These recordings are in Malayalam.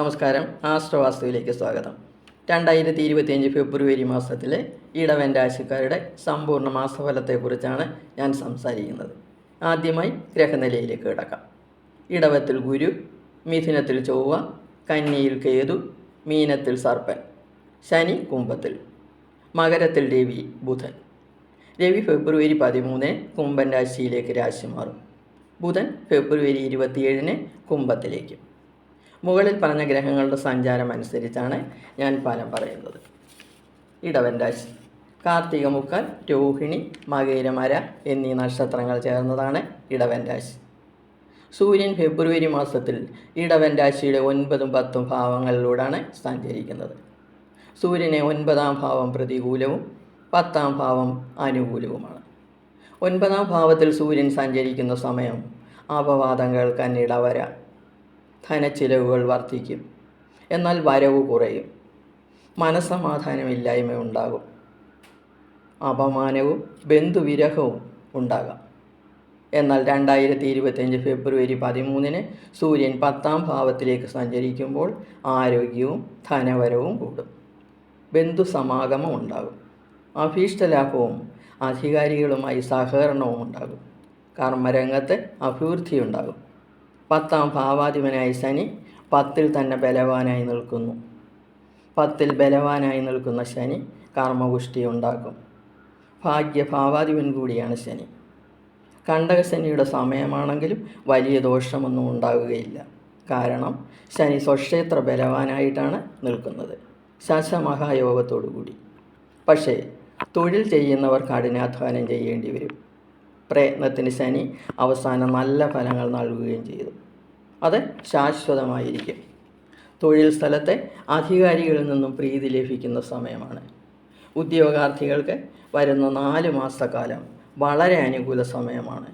നമസ്കാരം. ആസ്ട്രവാസ്തുവിലേക്ക് സ്വാഗതം. രണ്ടായിരത്തി ഇരുപത്തിയഞ്ച് ഫെബ്രുവരി മാസത്തിലെ ഇടവൻ രാശിക്കാരുടെ സമ്പൂർണ മാസഫലത്തെക്കുറിച്ചാണ് ഞാൻ സംസാരിക്കുന്നത്. ആദ്യമായി ഗ്രഹനിലയിലേക്ക് കിടക്കാം. ഇടവത്തിൽ ഗുരു മിഥുനത്തിൽ ചൊവ്വ കന്നിയിൽ കേതു മീനത്തിൽ സർപ്പൻ ശനി കുംഭത്തിൽ മകരത്തിൽ രവി ബുധൻ. രവി ഫെബ്രുവരി പതിമൂന്നിന് കുംഭൻ രാശിയിലേക്ക് രാശി മാറും. ബുധൻ ഫെബ്രുവരി ഇരുപത്തിയേഴിന് കുംഭത്തിലേക്ക്. മുകളിൽ പറഞ്ഞ ഗ്രഹങ്ങളുടെ സഞ്ചാരം അനുസരിച്ചാണ് ഞാൻ ഫലം പറയുന്നത്. ഇടവൻ രാശി. കാർത്തിക മുക്കാൽ രോഹിണി മകേരമര എന്നീ നക്ഷത്രങ്ങൾ ചേർന്നതാണ് ഇടവൻ രാശി. സൂര്യൻ ഫെബ്രുവരി മാസത്തിൽ ഇടവൻ രാശിയുടെ ഒൻപതും പത്തും ഭാവങ്ങളിലൂടെയാണ് സഞ്ചരിക്കുന്നത്. സൂര്യനെ ഒൻപതാം ഭാവം പ്രതികൂലവും പത്താം ഭാവം അനുകൂലവുമാണ്. ഒൻപതാം ഭാവത്തിൽ സൂര്യൻ സഞ്ചരിക്കുന്ന സമയം അപവാദങ്ങൾ കേൾക്കാൻ ഇടവരാം ധനച്ചിലവുകൾ വർദ്ധിക്കും. എന്നാൽ വരവ് കുറയും. മനസ്സമാധാനമില്ലായ്മ ഉണ്ടാകും. അപമാനവും ബന്ധുവിരഹവും ഉണ്ടാകാം. എന്നാൽ രണ്ടായിരത്തി ഇരുപത്തിയഞ്ച് ഫെബ്രുവരി പതിമൂന്നിന് സൂര്യൻ പത്താം ഭാവത്തിലേക്ക് സഞ്ചരിക്കുമ്പോൾ ആരോഗ്യവും ധനവരവും കൂടും. ബന്ധുസമാഗമം ഉണ്ടാകും. അഭീഷ്ടലാഭവും അധികാരികളുമായി സഹകരണവും ഉണ്ടാകും. കർമ്മരംഗത്ത് അഭിവൃദ്ധി ഉണ്ടാകും പത്താം ഭാവാധിപനായി ശനി പത്തിൽ തന്നെ ബലവാനായി നിൽക്കുന്നു. പത്തിൽ ബലവാനായി നിൽക്കുന്ന ശനി കർമ്മപുഷ്ടി ഉണ്ടാക്കും. ഭാഗ്യഭാവാധിപൻ കൂടിയാണ് ശനി. കണ്ടകശനിയുടെ സമയമാണെങ്കിലും വലിയ ദോഷമൊന്നും ഉണ്ടാകുകയില്ല കാരണം ശനി സ്വക്ഷേത്ര ബലവാനായിട്ടാണ് നിൽക്കുന്നത്. ശശമഹായോഗത്തോടു കൂടി പക്ഷേ തൊഴിൽ ചെയ്യുന്നവർ കഠിനാധ്വാനം ചെയ്യേണ്ടി വരും. പ്രയത്നത്തിന് ശനി അവസാനം നല്ല ഫലങ്ങൾ നൽകുകയും ചെയ്തു. അത് ശാശ്വതമായിരിക്കും. തൊഴിൽ സ്ഥലത്തെ അധികാരികളിൽ നിന്നും പ്രീതി ലഭിക്കുന്ന സമയമാണ്. ഉദ്യോഗാർത്ഥികൾക്ക് വരുന്ന നാല് മാസക്കാലം വളരെ അനുകൂല സമയമാണ്.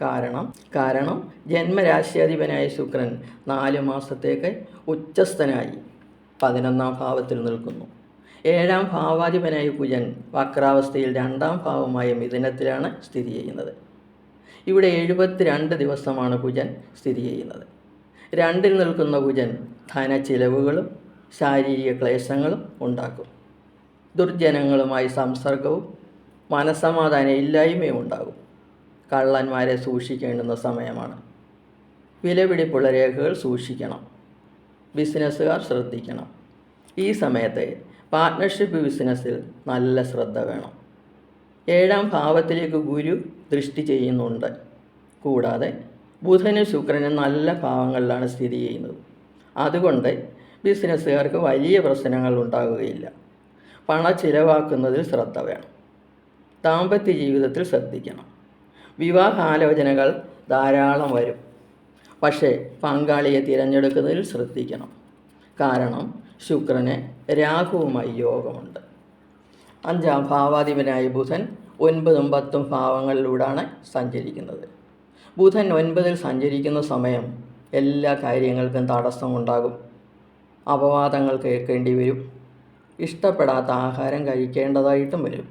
കാരണം കാരണം ജന്മരാശ്യാധിപനായ ശുക്രൻ നാല് മാസത്തേക്ക് ഉച്ചസ്ഥനായി പതിനൊന്നാം ഭാവത്തിൽ നിൽക്കുന്നു. ഏഴാം ഭാവാധിപനായ കുജൻ വക്രാവസ്ഥയിൽ രണ്ടാം ഭാവമായ മിഥുനത്തിലാണ് സ്ഥിതി ചെയ്യുന്നത്. ഇവിടെ എഴുപത്തിരണ്ട് ദിവസമാണ് കുജൻ സ്ഥിതി ചെയ്യുന്നത്. രണ്ടിൽ നിൽക്കുന്ന കുജൻ ധനച്ചിലവുകളും ശാരീരിക ക്ലേശങ്ങളും ഉണ്ടാക്കും. ദുർജനങ്ങളുമായി സംസർഗവും മനസമാധാന ഇല്ലായ്മയും ഉണ്ടാകും. കള്ളന്മാരെ സൂക്ഷിക്കേണ്ടുന്ന സമയമാണ്. വിലപിടിപ്പുള്ള രേഖകൾ സൂക്ഷിക്കണം. ബിസിനസ്സുകാർ ശ്രദ്ധിക്കണം. ഈ സമയത്ത് പാർട്ട്ണർഷിപ്പ് ബിസിനസ്സിൽ നല്ല ശ്രദ്ധ വേണം. ഏഴാം ഭാവത്തിലേക്ക് ഗുരു ദൃഷ്ടി ചെയ്യുന്നുണ്ട്. കൂടാതെ ബുധനും ശുക്രനും നല്ല ഭാവങ്ങളിലാണ് സ്ഥിതി ചെയ്യുന്നത്. അതുകൊണ്ട് ബിസിനസ്സുകാർക്ക് വലിയ പ്രശ്നങ്ങൾ ഉണ്ടാകുകയില്ല പണ ചിലവാക്കുന്നതിൽ ശ്രദ്ധ വേണം. ദാമ്പത്യ ജീവിതത്തിൽ ശ്രദ്ധിക്കണം. വിവാഹാലോചനകൾ ധാരാളം വരും. പക്ഷേ പങ്കാളിയെ തിരഞ്ഞെടുക്കുന്നതിൽ ശ്രദ്ധിക്കണം. കാരണം ശുക്രന് രാഹുവുമായി യോഗമുണ്ട്. അഞ്ചാം ഭാവാധിപനായ ബുധൻ ഒൻപതും പത്തും ഭാവങ്ങളിലൂടെയാണ് സഞ്ചരിക്കുന്നത്. ബുധൻ ഒൻപതിൽ സഞ്ചരിക്കുന്ന സമയം എല്ലാ കാര്യങ്ങൾക്കും തടസ്സമുണ്ടാകും. അപവാദങ്ങൾ കേൾക്കേണ്ടി വരും. ഇഷ്ടപ്പെടാത്ത ആഹാരം കഴിക്കേണ്ടതായിട്ടും വരും.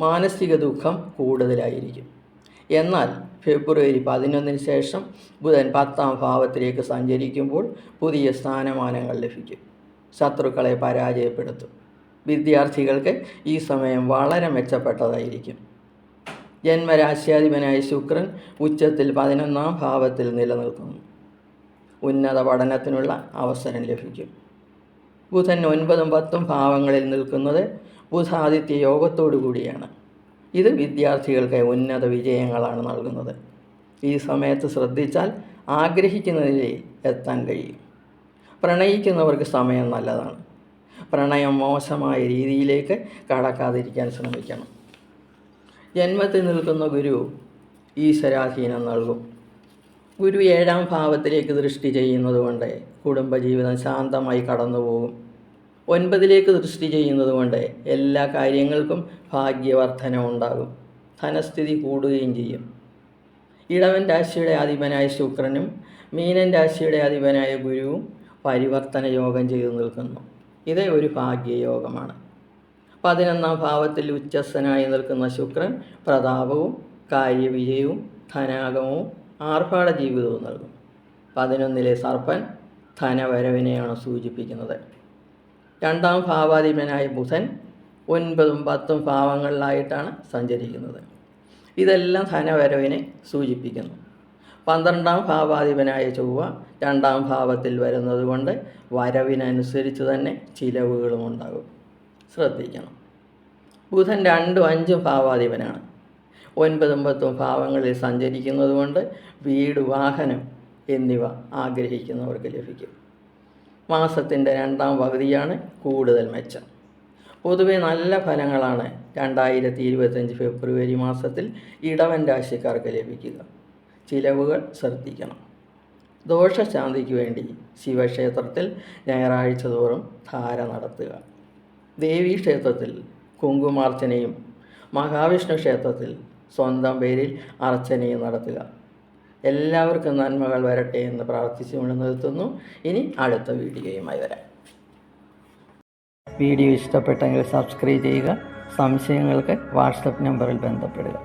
മാനസിക ദുഃഖം കൂടുതലായിരിക്കും. എന്നാൽ ഫെബ്രുവരി പതിനൊന്നിന് ശേഷം ബുധൻ പത്താം ഭാവത്തിലേക്ക് സഞ്ചരിക്കുമ്പോൾ പുതിയ സ്ഥാനമാനങ്ങൾ ലഭിക്കും. ശത്രുക്കളെ പരാജയപ്പെടുത്തും. വിദ്യാർത്ഥികൾക്ക് ഈ സമയം വളരെ മെച്ചപ്പെട്ടതായിരിക്കും. ജന്മരാശ്യാധിപനായ ശുക്രൻ ഉച്ചത്തിൽ പതിനൊന്നാം ഭാവത്തിൽ നിലനിൽക്കുന്നു. ഉന്നത പഠനത്തിനുള്ള അവസരം ലഭിക്കും. ബുധൻ ഒൻപതും പത്തും ഭാവങ്ങളിൽ നിൽക്കുന്നത് ബുധാദിത്യ യോഗത്തോടു കൂടിയാണ് ഇത് വിദ്യാർത്ഥികൾക്ക് ഉന്നത വിജയങ്ങളാണ് നൽകുന്നത്. ഈ സമയത്ത് ശ്രദ്ധിച്ചാൽ ആഗ്രഹിക്കുന്ന നിലയിൽ എത്താൻ കഴിയും. പ്രണയിക്കുന്നവർക്ക് സമയം നല്ലതാണ്. പ്രണയം മോശമായ രീതിയിലേക്ക് കടക്കാതിരിക്കാൻ ശ്രമിക്കണം. ജന്മത്തിൽ നിൽക്കുന്ന ഗുരു ഈശ്വരാധീനം നൽകും. ഗുരു ഏഴാം ഭാവത്തിലേക്ക് ദൃഷ്ടി ചെയ്യുന്നതുകൊണ്ട് കുടുംബജീവിതം ശാന്തമായി കടന്നുപോകും. ഒൻപതിലേക്ക് ദൃഷ്ടി ചെയ്യുന്നതുകൊണ്ട് എല്ലാ കാര്യങ്ങൾക്കും ഭാഗ്യവർദ്ധന ഉണ്ടാകും ധനസ്ഥിതി കൂടുകയും ചെയ്യും. ഇടവൻ രാശിയുടെ അധിപനായ ശുക്രനും മീനൻ രാശിയുടെ അധിപനായ ഗുരുവും പരിവർത്തന യോഗം ചെയ്തു നിൽക്കുന്നു. ഇത് ഒരു ഭാഗ്യയോഗമാണ്. പതിനൊന്നാം ഭാവത്തിൽ ഉച്ചസ്ഥനായി നിൽക്കുന്ന ശുക്രൻ പ്രതാപവും കാര്യവിജയവും ധനാഗമവും ആർഭാട ജീവിതവും നൽകും. പതിനൊന്നിലെ സർപ്പൻ ധനവരവിനെയാണ് സൂചിപ്പിക്കുന്നത്. രണ്ടാം ഭാവാധിപനായ ബുധൻ ഒൻപതും പത്തും ഭാവങ്ങളിലായിട്ടാണ് സഞ്ചരിക്കുന്നത്. ഇതെല്ലാം ധനവരവിനെ സൂചിപ്പിക്കുന്നു. പന്ത്രണ്ടാം ഭാവാധിപനായ ചൊവ്വ രണ്ടാം ഭാവത്തിൽ വരുന്നത് കൊണ്ട് വരവിനനുസരിച്ച് തന്നെ ചിലവുകളും ഉണ്ടാകും. ശ്രദ്ധിക്കണം. ബുധൻ രണ്ടും അഞ്ചും ഭാവാധിപനാണ്. ഒൻപതും പത്തും ഭാവങ്ങളിൽ സഞ്ചരിക്കുന്നത് കൊണ്ട് വീട് വാഹനം എന്നിവ ആഗ്രഹിക്കുന്നവർക്ക് ലഭിക്കും. മാസത്തിന്റെ രണ്ടാം പകുതിയാണ് കൂടുതൽ മെച്ചം. പൊതുവെ നല്ല ഫലങ്ങളാണ് രണ്ടായിരത്തി ഇരുപത്തഞ്ച് ഫെബ്രുവരി മാസത്തിൽ ഇടവൻ രാശിക്കാർക്ക് ലഭിക്കുക. ചിലവുകൾ ശ്രദ്ധിക്കണം. ദോഷശാന്തിക്ക് വേണ്ടി ശിവക്ഷേത്രത്തിൽ ഞായറാഴ്ച തോറും ധാര നടത്തുക. ദേവീക്ഷേത്രത്തിൽ കുങ്കുമാർച്ചനയും മഹാവിഷ്ണു ക്ഷേത്രത്തിൽ സ്വന്തം പേരിൽ അർച്ചനയും നടത്തുക. എല്ലാവർക്കും നന്മകൾ വരട്ടെ എന്ന് പ്രാർത്ഥിച്ചുകൊണ്ട് നിർത്തുന്നു. ഇനി അടുത്ത വീഡിയോയുമായി വരാം. വീഡിയോ ഇഷ്ടപ്പെട്ടെങ്കിൽ സബ്സ്ക്രൈബ് ചെയ്യുക സംശയങ്ങൾക്ക് വാട്സപ്പ് നമ്പറിൽ ബന്ധപ്പെടുക.